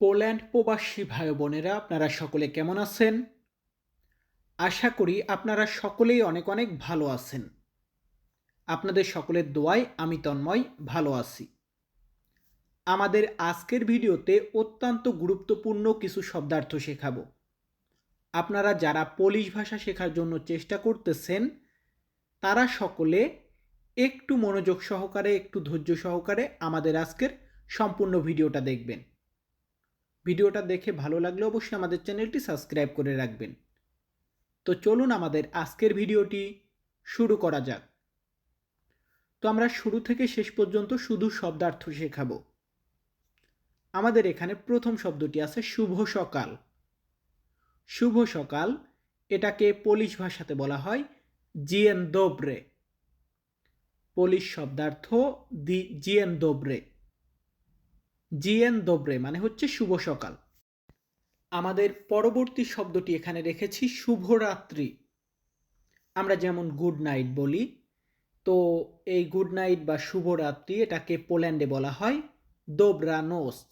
Poland প্রবাসী ভাই বোনেরা আপনারা সকলে কেমন আছেন? আশা করি আপনারা সকলেই অনেক অনেক ভালো আছেন। আপনাদের সকলের দোয়ায় আমি তন্ময় ভালো আছি। আমাদের আজকের ভিডিওতে অত্যন্ত গুরুত্বপূর্ণ কিছু শব্দার্থ শেখাবো। আপনারা যারা পোলিশ ভাষা শেখার জন্য চেষ্টা করতেছেন, তারা সকলে একটু মনোযোগ সহকারে, একটু ধৈর্য সহকারে আমাদের আজকের সম্পূর্ণ ভিডিওটা দেখবেন। ভিডিওটা দেখে ভালো লাগলে অবশ্যই আমাদের চ্যানেলটি সাবস্ক্রাইব করে রাখবেন। তো চলুন আমাদের আজকের ভিডিওটি শুরু করা যাক। তো আমরা শুরু থেকে শেষ পর্যন্ত শুধু শব্দার্থ শেখাবো। আমাদের এখানে প্রথম শব্দটি আছে শুভ সকাল। শুভ সকাল এটাকে পোলিশ ভাষাতে বলা হয় জিয়েন দোব্রে। পোলিশ শব্দার্থ দি জিয়েন দোব্রে। জিয়েন দোব্রে মানে হচ্ছে শুভ সকাল। আমাদের পরবর্তী শব্দটি এখানে রেখেছি, শুভরাত্রি। আমরা যেমন গুড নাইট বলি, তো এই গুড নাইট বা শুভরাত্রি এটাকে পোল্যান্ডে বলা হয় দোব্রানোস।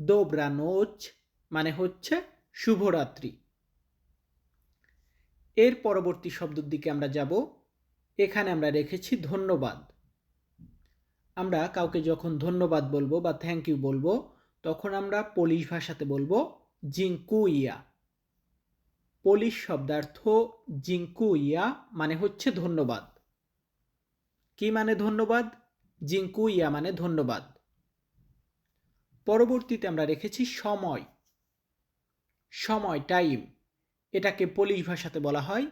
দোব্রানোচ মানে হচ্ছে শুভরাত্রি। এর পরবর্তী শব্দের দিকে আমরা যাব, এখানে আমরা রেখেছি ধন্যবাদ। আমরা কাউকে যখন ধন্যবাদ বলব বা থ্যাংক ইউ বলব, তখন আমরা পোলিশ ভাষাতে বলব জিঙ্কু ইয়া পোলিশ শব্দার্থ জিঙ্কু ইয়া মানে হচ্ছে ধন্যবাদ। কি মানে ধন্যবাদ? জিঙ্কু ইয়া মানে ধন্যবাদ। পরবর্তীতে আমরা রেখেছি সময় সময় টাইম এটাকে পোলিশ ভাষাতে বলা হয়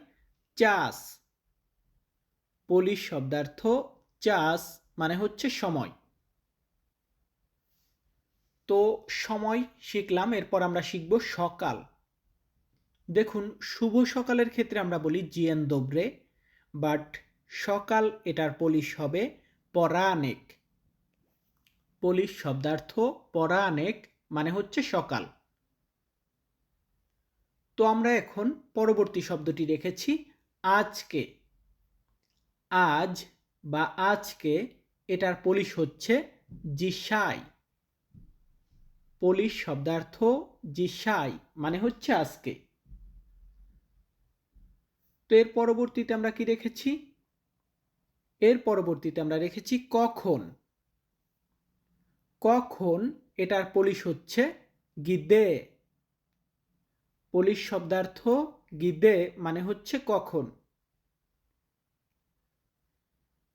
চাষ পোলিশ শব্দার্থ চাষ মানে হচ্ছে সময়। তো সময় শিখলাম, এরপর আমরা শিখব সকাল। দেখুন, শুভ সকালের ক্ষেত্রে আমরা বলি জিএন দোব্রে, বাট সকাল এটার পলিশ হবে পরানেক পলিশ শব্দার্থ পরানেক মানে হচ্ছে সকাল। তো আমরা এখন পরবর্তী শব্দটি রেখেছি আজকে। আজ বা আজকে এটার পলিশ হচ্ছে জিসাই। পলিশ শব্দার্থ জিসাই মানে হচ্ছে আজকে। তো এর পরবর্তীতে আমরা কি রেখেছি? এর পরবর্তীতে আমরা রেখেছি কখন। কখন এটার পলিশ হচ্ছে গিদে। পলিশ শব্দার্থ গিদে মানে হচ্ছে কখন।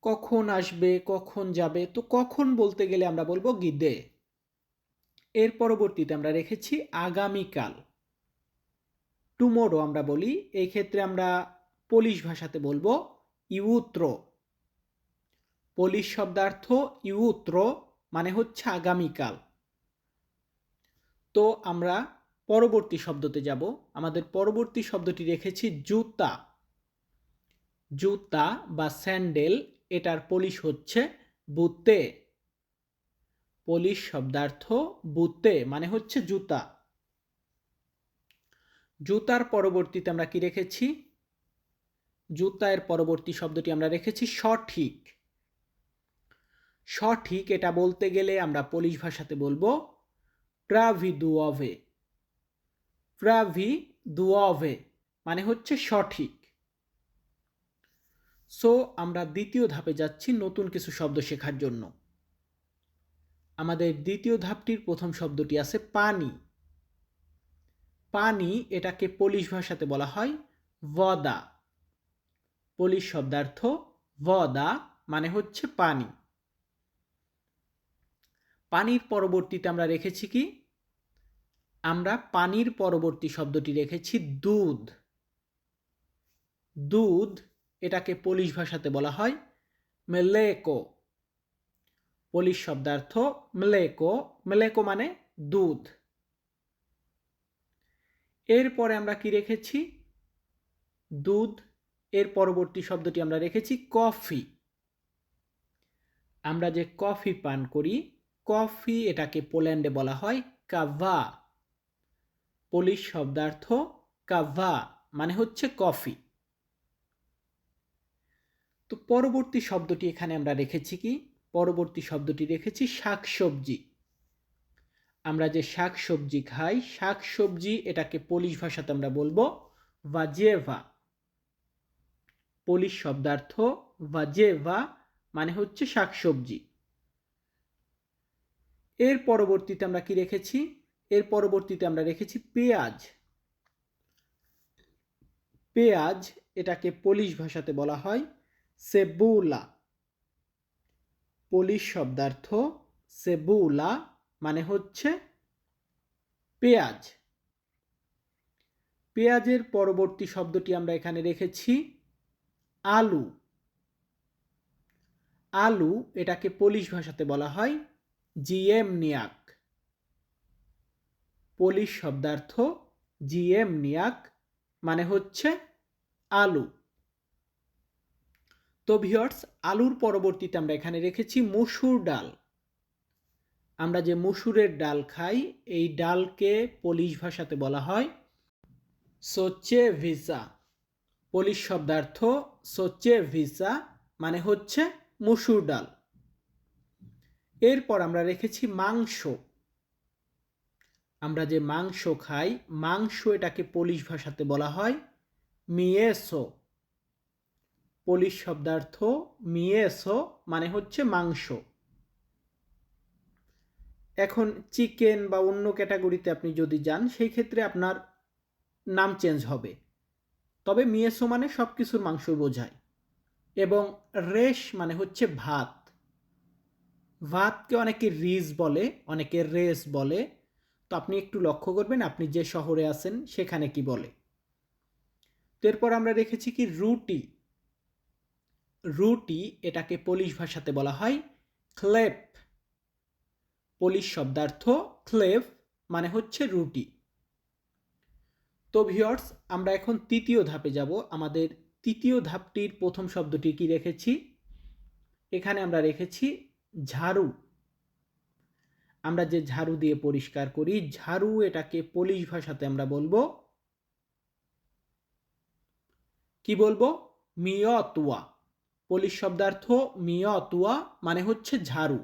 কখন আসবে, কখন যাবে, তো কখন বলতে গেলে আমরা বলব গিদে। এর পরবর্তীতে আমরা রেখেছি আগামীকাল। টুমোরো আমরা বলি, এই ক্ষেত্রে আমরা পোলিশ ভাষাতে বলব ইউত্র। পোলিশ শব্দার্থ ইউত্র মানে হচ্ছে আগামীকাল। তো আমরা পরবর্তী শব্দতে যাব। আমাদের পরবর্তী শব্দটি রেখেছি জুতা। জুতা বা স্যান্ডেল এটার পলিশ হচ্ছে বুতে পলিশ শব্দার্থ বুতে মানে হচ্ছে জুতা। জুতার পরবর্তীতে আমরা কি রেখেছি? জুতার পরবর্তী শব্দটি আমরা রেখেছি সঠিক। সঠিক এটা বলতে গেলে আমরা পলিশ ভাষাতে বলব প্রাভি দুঅভে প্রাভি দুঅভে মানে হচ্ছে সঠিক। সো আমরা দ্বিতীয় ধাপে যাচ্ছি নতুন কিছু শব্দ শেখার জন্য। আমাদের দ্বিতীয় ধাপটির প্রথম শব্দটি আছে পানি। পানি এটাকে পোলিশ ভাষাতে বলা হয় ভদা পোলিশ শব্দার্থ ভদা মানে হচ্ছে পানি। পানির পরবর্তীতে আমরা রেখেছি কি? আমরা পানির পরবর্তী শব্দটি রেখেছি দুধ। দুধ এটাকে পোলিশ ভাষাতে বলা হয় মেলেকো পোলিশ শব্দার্থ মেলেকো মেলেকো মানে দুধ। এরপরে আমরা কি রেখেছি? দুধ। এর পরবর্তী শব্দটি আমরা রেখেছি কফি আমরা যে কফি পান করি কফি এটাকে পোল্যান্ডে বলা হয় কাভা পোলিশ শব্দার্থ কাভা মানে হচ্ছে কফি তো পরবর্তী শব্দটি এখানে আমরা রেখেছি কি? পরবর্তী শব্দটি রেখেছি শাকসবজি। আমরা যে শাক সবজি খাই শাক সবজি এটাকে পোলিশ ভাষাতে আমরা বলব ভাজেভা। পোলিশ শব্দার্থ ভাজেভা মানে হচ্ছে শাক সবজি এর পরবর্তীতে আমরা কি রেখেছি? এর পরবর্তীতে আমরা রেখেছি পেঁয়াজ। পেঁয়াজ এটাকে পোলিশ ভাষাতে বলা হয় সেবুলা। পোলিশ শব্দার্থ সেবুলা মানে হচ্ছে পেঁয়াজ। পেঁয়াজের পরবর্তী শব্দটি আমরা এখানে রেখেছি আলু। আলু এটাকে পোলিশ ভাষাতে বলা হয় জিএম নিয়াক। পোলিশ শব্দার্থ জিএম নিয়াক মানে হচ্ছে আলু। তো ভিওর্স আলুর পরবর্তীতে আমরা এখানে রেখেছি মসুর ডাল। আমরা যে মসুরের ডাল খাই, এই ডালকে পোলিশ ভাষাতে বলা হয় সোচে ভিসা পোলিশ শব্দার্থ সোচে ভিসা মানে হচ্ছে মসুর ডাল। এরপর আমরা রেখেছি মাংস। আমরা যে মাংস খাই, মাংস এটাকে পোলিশ ভাষাতে বলা হয় মিয়েসো। পোলিশ শব্দার্থ মিয়েসো মানে হচ্ছে মাংস। এখন চিকেন বা অন্য ক্যাটাগরিতে আপনি যদি যান, সেই ক্ষেত্রে আপনার নাম চেঞ্জ হবে। তবে মিয়েসো মানে সব কিছুর মাংস বোঝায়। এবং রেশ মানে হচ্ছে ভাত। ভাতকে অনেকে রিজ বলে, অনেকে রেস বলে। তো আপনি একটু লক্ষ্য করবেন আপনি যে শহরে আছেন, সেখানে কি বলে। তো এরপর আমরা রেখেছি কি রুটি। রুটি এটাকে পোলিশ ভাষাতে বলা হয় ক্লেপ। পোলিশ শব্দার্থ ক্লেভ মানে হচ্ছে রুটি। তো ভিওর্স আমরা এখন তৃতীয় ধাপে যাব। আমাদের তৃতীয় ধাপটির প্রথম শব্দটি কি রেখেছি? এখানে আমরা রেখেছি ঝাড়ু। আমরা যে ঝাড়ু দিয়ে পরিষ্কার করি, ঝাড়ু এটাকে পোলিশ ভাষাতে আমরা বলব কি বলব? মিয়তুয়া পোলিশ শব্দার্থ মিয়তুয়া মানে হচ্ছে ঝাড়ু।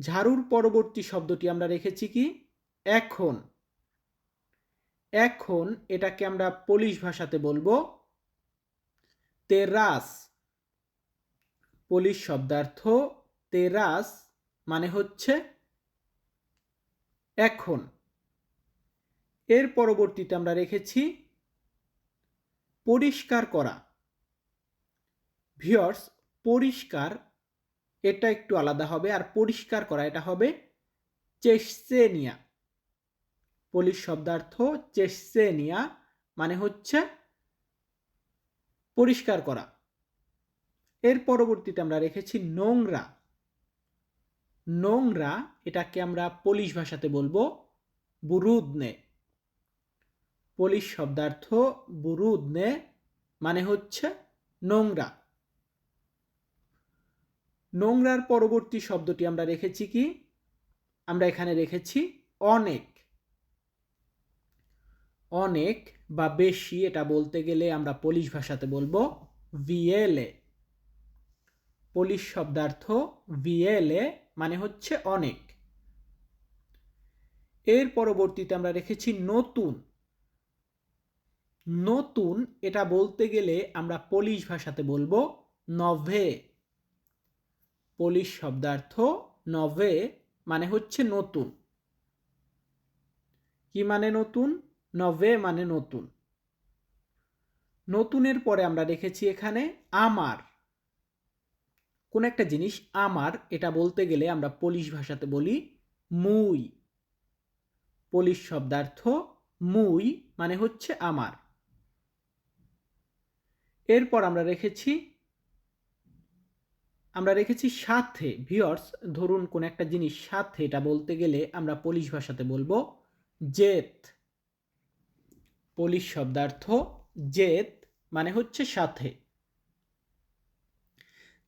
ঝাড়ুর পরবর্তী শব্দটি আমরা রেখেছি কি? এখন। এখন এটাকে আমরা পোলিশ ভাষাতে বলব তেরাস। পোলিশ শব্দার্থ তেরাস মানে হচ্ছে এখন। এর পরবর্তীতে আমরা রেখেছি পরিষ্কার করা। ভিওর্স পরিষ্কার, এটা একটু আলাদা হবে, আর পরিষ্কার করা এটা হবে চেসেনিয়া। পোলিশ শব্দার্থ চেসেনিয়া মানে হচ্ছে পরিষ্কার করা। এর পরবর্তীতে আমরা রেখেছি নোংরা। নোংরা, এটাকে আমরা পোলিশ ভাষাতে বলব বুরুদনে। পোলিশ শব্দার্থ বুরুদনে মানে হচ্ছে নোংরা। নোংরার পরবর্তী শব্দটি আমরা রেখেছি কি? আমরা এখানে রেখেছি অনেক। অনেক বা বেশি এটা বলতে গেলে আমরা পোলিশ ভাষাতে বলব ভিএলএ পোলিশ শব্দার্থ ভিএলএ মানে হচ্ছে অনেক। এর পরবর্তীতে আমরা রেখেছি নতুন। নতুন এটা বলতে গেলে আমরা পোলিশ ভাষাতে বলব নভে। পোলিশ শব্দার্থ নভে মানে হচ্ছে নতুন। কি মানে নতুন? নভে মানে নতুন। নতুনের পরে আমরা রেখেছি এখানে আমার। কোন একটা জিনিস আমার, এটা বলতে গেলে আমরা পোলিশ ভাষাতে বলি মুই। পোলিশ শব্দার্থ মুই মানে হচ্ছে আমার। এরপর আমরা রেখেছি আমরা রেখেছি সাথে ভিওর্স ধরুন কোন একটা জিনিস সাথে, এটা বলতে গেলে আমরা পোলিশ ভাষাতে বলব জেত। পোলিশ শব্দার্থ জেত মানে হচ্ছে সাথে।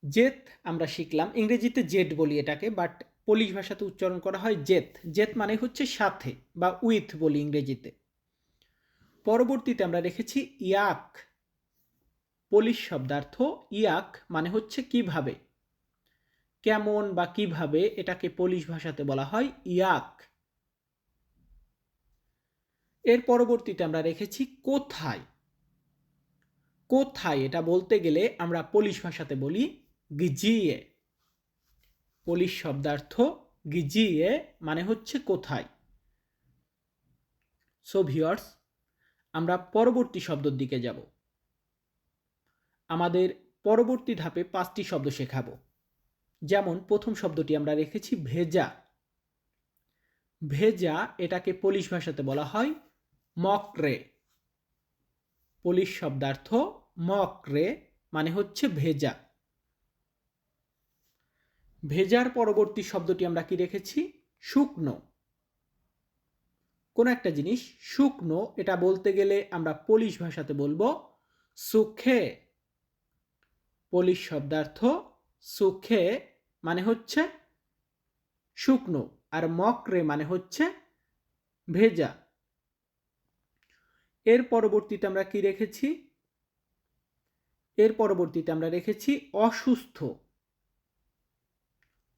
জেত আমরা শিখলাম, ইংরেজিতে জেট বলি এটাকে বাট পোলিশ ভাষাতে উচ্চারণ করা হয় জেত। জেত মানে হচ্ছে সাথে, বা উইথ বলি ইংরেজিতে। পরবর্তীতে আমরা রেখেছি ইয়াক। পোলিশ শব্দার্থ ইয়াক মানে হচ্ছে কীভাবে? কেমন বা কীভাবে এটাকে পোলিশ ভাষাতে বলা হয় ইয়াক। এর পরবর্তীতে আমরা রেখেছি কোথায়। কোথায় এটা বলতে গেলে আমরা পোলিশ ভাষাতে বলি গিজিয়ে। পোলিশ শব্দার্থ গিজিয়ে মানে হচ্ছে কোথায়। সো ভিওর্স আমরা পরবর্তী শব্দের দিকে যাব। আমাদের পরবর্তী ধাপে পাঁচটি শব্দ শেখাবো। যেমন প্রথম শব্দটি আমরা রেখেছি ভেজা। ভেজা এটাকে পোলিশ ভাষাতে বলা হয় মকরে। পোলিশ শব্দার্থ মকরে মানে হচ্ছে ভেজা। ভেজার পরবর্তী শব্দটি আমরা কি রেখেছি? শুকনো। কোন একটা জিনিস শুকনো, এটা বলতে গেলে আমরা পোলিশ ভাষাতে বলব সুখে। পোলিশ শব্দার্থ সুখে মানে হচ্ছে শুকনো আর মকরে মানে হচ্ছে ভেজা। এর পরবর্তীতে আমরা কি রেখেছি? এর পরবর্তীতে আমরা রেখেছি অসুস্থ।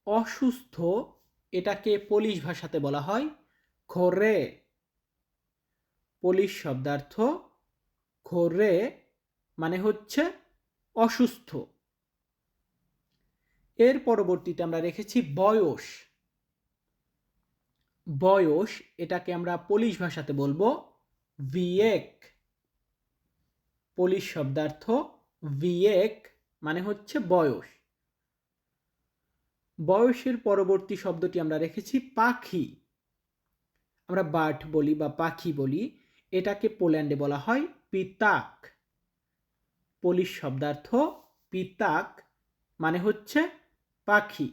অসুস্থ এটাকে পোলিশ ভাষাতে বলা হয় খোরে। পোলিশ শব্দার্থ খোরে মানে হচ্ছে অসুস্থ। এর পরবর্তীতে আমরা রেখেছি বয়স। বয়স, এটাকে আমরা পোলিশ ভাষাতে বলব ভিয়েক পোলিশ শব্দার্থ ভিয়েক মানে হচ্ছে বয়স। বয়সের পরবর্তী শব্দটি আমরা রেখেছি পাখি। আমরা বার্ড বলি বা পাখি বলি, এটাকে পোল্যান্ডে বলা হয় পিতাক। পোলিশ শব্দার্থ পিতাক মানে হচ্ছে পাখি।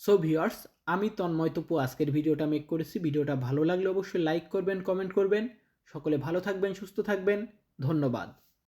সো ভিওর্স আমি তন্ময় তপু। আজকের ভিডিওটা মেক করেছি। ভিডিওটা ভালো লাগলে অবশ্যই লাইক করবেন কমেন্ট করবেন। সকলে ভালো থাকবেন, সুস্থ থাকবেন। ধন্যবাদ।